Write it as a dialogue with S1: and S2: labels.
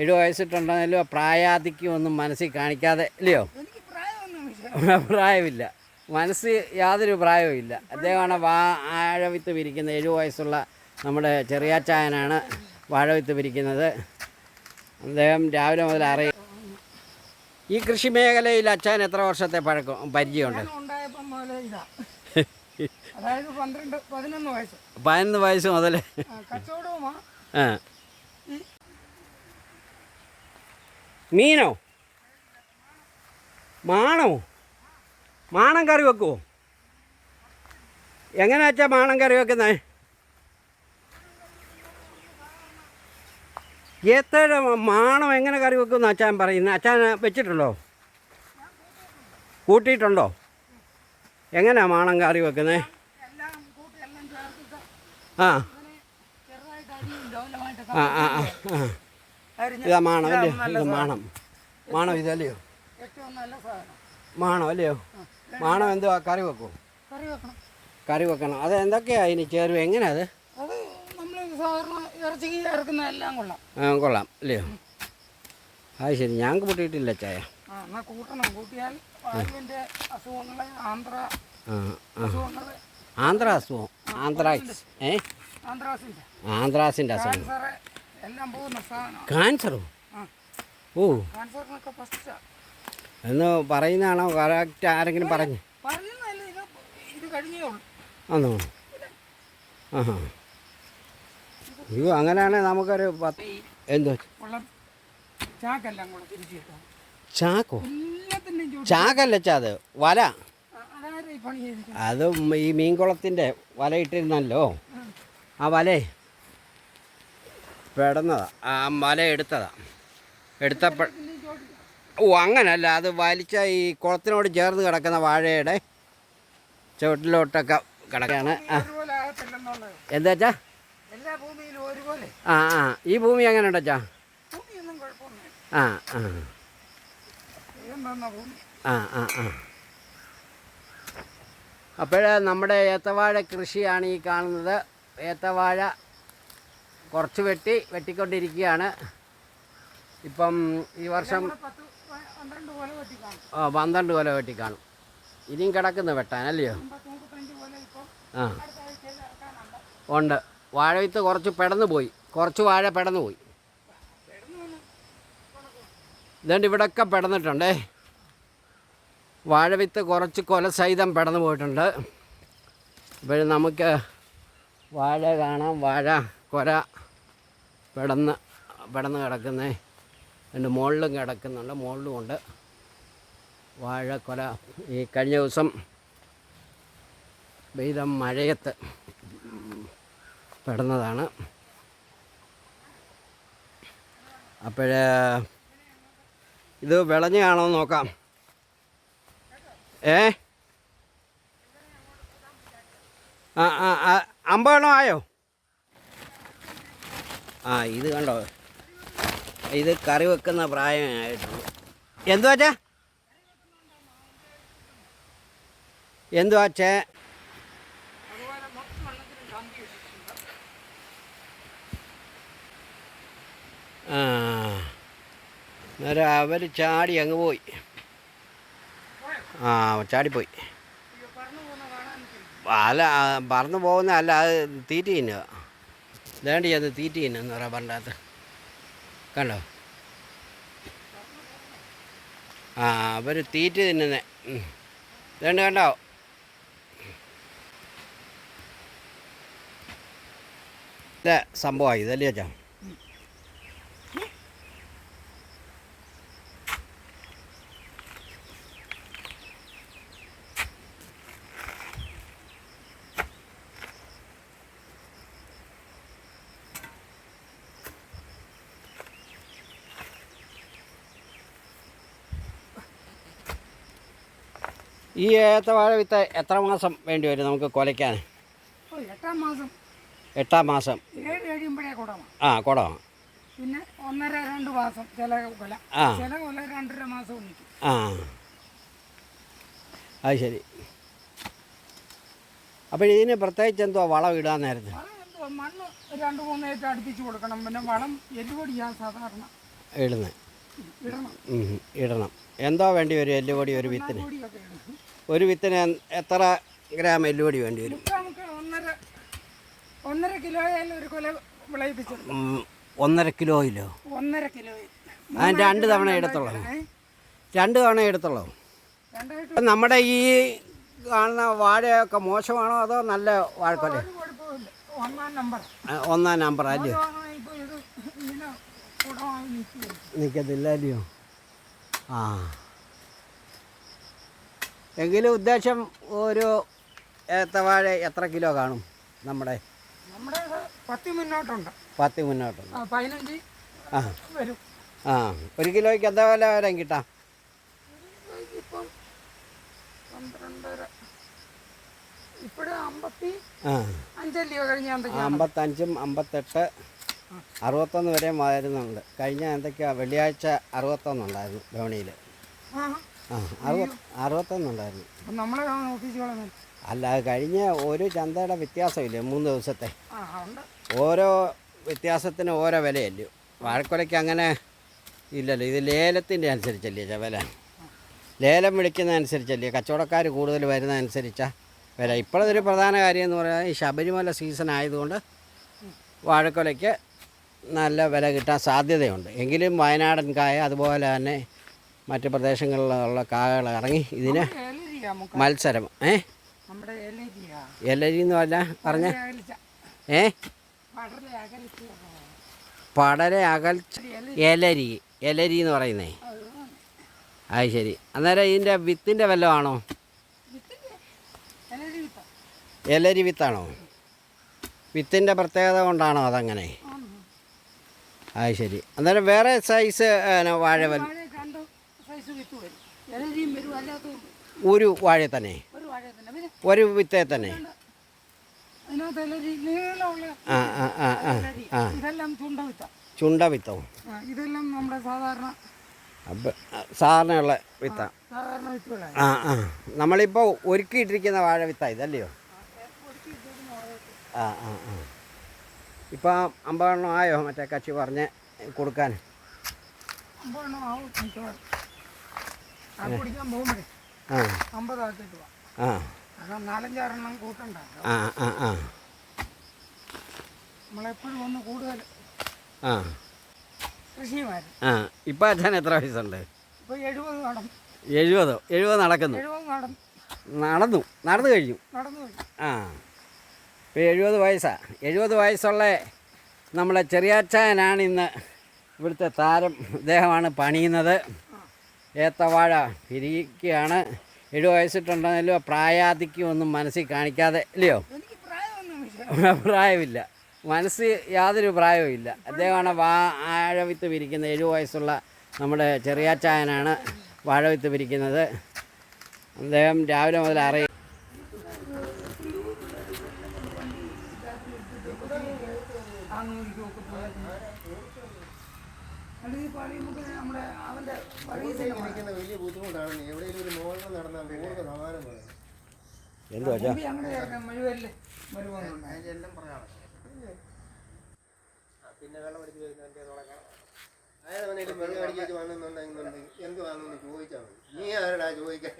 S1: എഴുപത് വയസ്സിട്ടുണ്ടെങ്കിലും പ്രായാധിക്യം ഒന്നും മനസ്സിൽ കാണിക്കാതെ ഇല്ലയോ? പ്രായമില്ല. മനസ്സ് യാതൊരു പ്രായവും ഇല്ല. അദ്ദേഹമാണ് വാ വാഴവിത്ത് പിരിക്കുന്നത് എഴുപത് വയസ്സുള്ള നമ്മുടെ ചെറിയാച്ചായനാണ് വാഴവിത്ത് പിരിക്കുന്നത് അദ്ദേഹം രാവിലെ മുതൽ അറിയും ഈ കൃഷി മേഖലയിൽ അച്ഛൻ എത്ര വർഷത്തെ പഴക്കം പരിചയമുണ്ട്?
S2: പതിനൊന്ന് വയസ്സ്.
S1: മുതൽ
S2: ആ, കച്ചവടവുമാ
S1: ആ മീനോ? മാണോ? മാണം കറി വെക്കുമോ എങ്ങനെ വെച്ചാൽ മാണം കറി വെക്കുന്നത് എത്ര മാണം എങ്ങനെ കറി വെക്കുമെന്ന് അച്ഛൻ പറയുന്നത് അച്ഛൻ വെച്ചിട്ടുണ്ടോ? കൂട്ടിയിട്ടുണ്ടോ? എങ്ങനെയാ മാണം കറി വെക്കുന്നത് ആ. ആ ആ ആ. ഇതാ മാണം
S2: അല്ലേ
S1: അല്ലയോ? ഇത് മാണം. മാണം ഇതല്ലയോ? മാണം അല്ലയോ? മാണം എന്തുവാ? കറി വെക്കുമോ
S2: കറി വെക്കണം.
S1: അത് എന്തൊക്കെയാ അതിന് ചേരുവ? എങ്ങനെയാ അത്
S2: കൊള്ളാം.
S1: ആ കൊള്ളാം. അല്ലയോ? അത് ശരി. ഞങ്ങൾക്ക് പൊട്ടിയിട്ടില്ല ചായ.
S2: ആന്ധ്ര
S1: അസുഖം. ആന്ത്രാക്സ് ഏ? ആന്ത്രാസിന്റെ അസുഖം.
S2: ക്യാൻസറ്
S1: ഓ. എന്ന് പറയുന്നതാണോ? കറക്റ്റ് ആരെങ്കിലും പറഞ്ഞു? ആണോ ആഹാ. അയ്യോ അങ്ങനെയാണെങ്കിൽ നമുക്കൊരു പത്ത് എന്തോ? ചാക്കോ? ചാക്കല്ല അത്? വല? അത് ഈ മീൻകുളത്തിന്റെ വല ഇട്ടിരുന്നല്ലോ. ആ വലേ? പെടന്നതാ. ആ മല എടുത്തതാ. എടുത്തപ്പോൾ ഓ അങ്ങനല്ല. അത് വലിച്ച ഈ കുളത്തിനോട് ചേർന്ന് കിടക്കുന്ന വാഴയുടെ ചുവട്ടിലോട്ടൊക്കെ
S2: കിടക്കാണ് എന്താച്ചാ
S1: ആ ആ. ഈ ഭൂമി അങ്ങനെ ഉണ്ടച്ചാ ആ ആ. ആ ആ ആ. അപ്പോൾ നമ്മുടെ ഏത്തവാഴ കൃഷിയാണ് ഈ കാണുന്നത്. ഏത്തവാഴ കുറച്ച് വെട്ടി വെട്ടിക്കൊണ്ടിരിക്കുകയാണ്. ഇപ്പം ഈ വർഷം
S2: ഓ പന്ത്രണ്ട്
S1: കൊല വെട്ടിക്കാണും. ഇനിയും കിടക്കുന്നു വെട്ടാൻ അല്ലയോ? ആ. ഉണ്ട്. വാഴവിത്ത് കുറച്ച് പെടന്നു പോയി. കുറച്ച് വാഴ പെടന്നു പോയി. ഇതുകൊണ്ട് ഇവിടെയൊക്കെ പെടന്നിട്ടുണ്ടേ. വാഴവിത്ത് കുറച്ച് കൊല സഹിതം പെടന്നു പോയിട്ടുണ്ട്. ഇപ്പോഴും നമുക്ക് വാഴ കാണാം. വാഴ കൊല പെടന്ന് പെടന്ന് കിടക്കുന്നേ. രണ്ട് മുകളിലും കിടക്കുന്നുണ്ട് മുകളിലും ഉണ്ട്. വാഴക്കൊല ഈ കഴിഞ്ഞ ദിവസം പെയ്ത മഴയത്ത് പെടുന്നതാണ്. അപ്പോഴേ ഇത് വിളഞ്ഞ് കാണോ നോക്കാം. ഏ? ആ ആ അമ്പതെണ്ണം ആയോ? ആ ഇത് കണ്ടോ? ഇത് കറി വെക്കുന്ന പ്രായമായിട്ടുള്ളൂ. എന്തുവാ ചേ ആ അന്നേരം അവർ ചാടി അങ്ങ് പോയി. ആ ചാടിപ്പോയി. അല്ല പറന്നു പോകുന്ന അല്ല അത് തീറ്റ തിന്നുക. വേണ്ടി അത് തീറ്റ തിന്നെന്ന് പറയാൻ പറഞ്ഞത് കണ്ടോ ആ അവർ തീറ്റ തിന്നുന്നേ ഇതാണ്ട് കണ്ടോ ഇതാ സംഭവമായി ഇതല്ലേ അച്ഛാ ഈ ഏത്തവാഴ വിത്ത് എത്ര മാസം വേണ്ടി വരും നമുക്ക് കൊലയ്ക്കാൻ?
S2: എട്ടാം മാസം.
S1: എട്ടാം മാസം. ആ കുടമാണ്
S2: പിന്നെ ഒന്നര രണ്ട് മാസം ചില കൊല.
S1: ആ.
S2: ചില കൊല രണ്ടര മാസം നിൽക്കും
S1: ആ. അത് ശരി. അപ്പോൾ ഇതിന് പ്രത്യേകിച്ച് എന്തോ വളം ഇടാൻ നേരത്തെ?
S2: മണ്ണ് രണ്ട് മൂന്നേറ്റ് അടുപ്പിച്ച് കൊടുക്കണം. പിന്നെ വളം എല്ലുപൊടിയാണ് സാധാരണ.
S1: ഇടുന്നത്
S2: ഇടണം.
S1: ഇടണം. എന്തോ വേണ്ടി വരും എല്ലുപൊടി ഒരു വിത്തിന്? ഒരു വിത്തിന് എത്ര ഗ്രാം എല്ലുപൊടി വേണ്ടി വരും?
S2: ഒന്നര കിലോ ഒരു കൊല
S1: വിളയിപ്പിച്ചു ഒന്നര കിലോയിലോ
S2: ഒന്നര കിലോ
S1: ആ രണ്ട് തവണ എടുത്തോളൂ. രണ്ട് തവണ എടുത്തോളൂ. നമ്മുടെ ഈ കാണുന്ന വാഴയൊക്കെ മോശമാണോ അതോ നല്ല വാഴക്കൊല?
S2: ഒന്നാം നമ്പർ. അല്ലേ?
S1: നിൽക്കത്തില്ല അല്ലയോ? ആ. എങ്കിലും ഉദ്ദേശം ഒരു ഏത്തവാഴ എത്ര കിലോ കാണും നമ്മുടെ?
S2: നമ്മുടെ പത്തി മുന്നോട്ടുണ്ട്.
S1: പത്ത് മുന്നോട്ടുണ്ട്.
S2: പതിനഞ്ച്
S1: ആ.
S2: വരും.
S1: ആ ഒരു കിലോയ്ക്ക് എന്താ വില വരാൻ കിട്ടാം? അമ്പത്തഞ്ചും അമ്പത്തെട്ട് അറുപത്തൊന്ന് വരെയും വരുന്നുണ്ട് കഴിഞ്ഞ എന്തൊക്കെയാ? വെള്ളിയാഴ്ച അറുപത്തൊന്നുണ്ടായിരുന്നു ധോണിയിൽ
S2: ആ
S1: അറുപത് അറുപത്തൊന്നുണ്ടായിരുന്നു.
S2: അപ്പം നമ്മളെ ഓഫീസുകളെ
S1: അല്ല കഴിഞ്ഞ ഒരു ചന്തയുടെ വ്യത്യാസമില്ലേ മൂന്ന് ദിവസത്തെ? ഓരോ വ്യത്യാസത്തിന് ഓരോ വിലയല്ലേ? വാഴക്കൊലയ്ക്ക് അങ്ങനെ ഇല്ലല്ലോ ഇത് ലേലത്തിന്റെ അനുസരിച്ചല്ലേ വില ലേലം വിളിക്കുന്ന അനുസരിച്ചല്ലേ കച്ചവടക്കാർ കൂടുതൽ വരുന്ന അനുസരിച്ചാ വില? ഇപ്പോഴതൊരു പ്രധാന കാര്യം എന്ന് പറയുന്നത് ഈ ശബരിമല സീസൺ ആയതുകൊണ്ട് വാഴക്കൊലയ്ക്ക് നല്ല വില കിട്ടാൻ സാധ്യതയുണ്ട്. എങ്കിലും വയനാടൻ കായ അതുപോലെ തന്നെ മറ്റ് പ്രദേശങ്ങളിലുള്ള കായകൾ ഇറങ്ങി ഇതിന് മത്സരം. ഏ? എല്ലരി എന്ന് പറഞ്ഞാൽ പറഞ്ഞ ഏ? പടരെ അകൽച്ച എലരി. എലരി. എന്ന് പറയുന്നേ. അത് ശരി. അന്നേരം ഇതിന്റെ വിത്തിന്റെ വല്ലതും
S2: ഏലരി
S1: എലരി വിത്താണോ? വിത്തിന്റെ പ്രത്യേകത കൊണ്ടാണോ അതങ്ങനെ? അത് ശരി. അന്നേരം വേറെ സൈസ് ഏന, വാഴ വല്ല
S2: വാഴ രണ്ട് സൈസ് വിത്ത് വരും ഏലരിയും വരും അല്ലാത്തതും വരും.
S1: ഒരു വാഴ തന്നെ.
S2: ഒരു
S1: വിത്ത തന്നെ. ആ ആ ആ ആ ആ.
S2: ഇതെല്ലാം ചുണ്ട വിത്ത. ഇതെല്ലാം നമ്മുടെ സാധാരണ
S1: അപ്പ- സാധാരണയുള്ള വിത്ത. ആ ആ നമ്മളിപ്പോൾ ഒരുക്കിയിട്ടിരിക്കുന്ന വാഴ വിത്ത ഇതല്ലയോ? ആ ആ ആ ഇപ്പം അമ്പതെണ്ണം ആയോ മറ്റേ കച്ചി പറഞ്ഞ് കൊടുക്കാൻ?
S2: അമ്പതെണ്ണം ആവും ആ കുടിക്കാൻ പോകുമ്പോഴേ. പോവാം
S1: ആ.
S2: അതാ നാലഞ്ചാറെണ്ണം കൂട്ടണ്ട
S1: ആ ആ ആ.
S2: നമ്മളെപ്പോഴും ഒന്ന് കൂടുതൽ
S1: ആ. ആ ഇപ്പം അച്ഛൻ എത്ര വയസ്സുണ്ട്?
S2: ഇപ്പോൾ എഴുപത് നടന്നു.
S1: എഴുപതോ എഴുപത് നടക്കുന്നു.
S2: എഴുപത് നടന്നു.
S1: നടന്നു നടന്നു കഴിഞ്ഞു.
S2: നടന്നു
S1: ആ. ഇപ്പൊ എഴുപത് വയസ്സാ. എഴുപത് വയസ്സുള്ള നമ്മളെ ചെറിയാച്ചായനാണ് ഇന്ന് ഇവിടുത്തെ താരം. ഇദ്ദേഹമാണ് പണിയുന്നത്. ഏത്തവാഴ പിരിക്കുകയാണ് എഴുപത് വയസ്സിട്ടുണ്ടെങ്കിലും പ്രായാധിക്യമൊന്നും മനസ്സിൽ കാണിക്കാതെ
S2: പ്രായമൊന്നുമില്ല
S1: പ്രായമില്ല. മനസ്സ് യാതൊരു പ്രായവും ഇല്ല. അദ്ദേഹമാണ് വാഴവിത്ത് പിരിക്കുന്നത് എഴുപത് വയസ്സുള്ള നമ്മുടെ ചെറിയാച്ചായനാണ് വാഴവിത്ത് പിരിക്കുന്നത്. അദ്ദേഹം രാവിലെ മുതൽ അറിയും
S3: നടന്നാൽ സമാധാനം
S1: എന്തുവാ ചാ
S3: പിന്നെ വെള്ളം അടിച്ച് വരുന്നതിന്റെ തുടങ്ങാം അയാൾ അവനേലും വെള്ളം അടിച്ച് വന്നെന്നുണ്ടെങ്കിൽ എന്ത് വാങ്ങുമെന്ന് ചോദിച്ചാൽ മതി. നീ ആരടാ ചോദിക്കാൻ